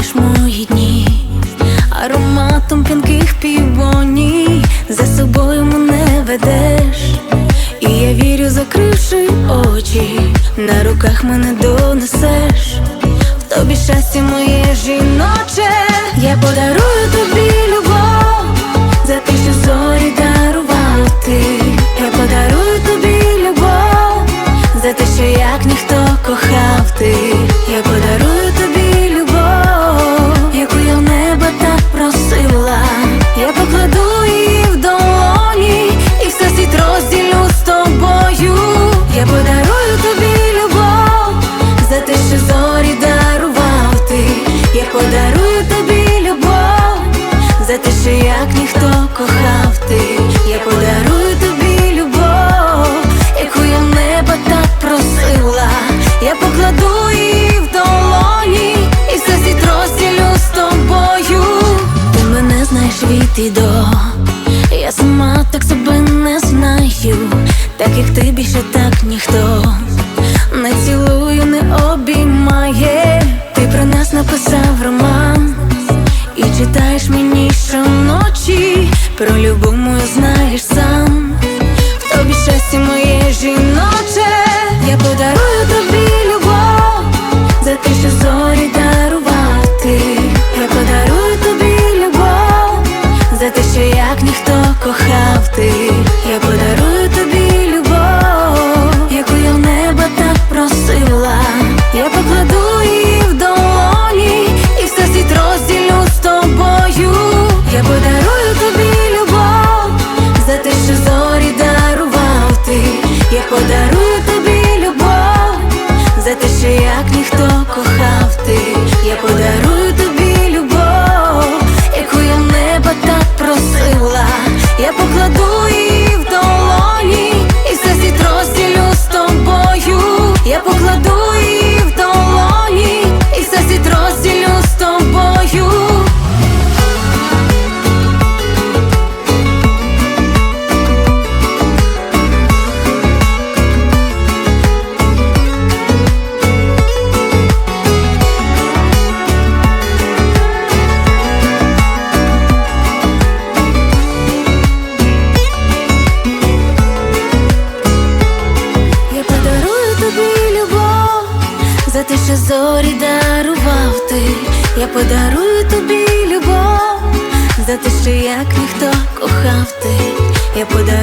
тобою, мої дні, ароматом пінких півоній, за собою мене ведеш, і я вірю, закривши очі, на руках мене донесеш, в тобі щастя моє жіноче, за те, що як ніхто кохав ти, я подарую тобі любов, яку я в небо так просила, я покладу її в долоні, і все світ розділю з тобою. Ти мене знаєш від і до, я сама так себе не знаю, так як ти більше так ніхто читаєш мені щоночі, про любов знаєш сам. Ніхто зорі дарував ти. Я подарую тобі любов за те, що як ніхто кохав ти. Я подарую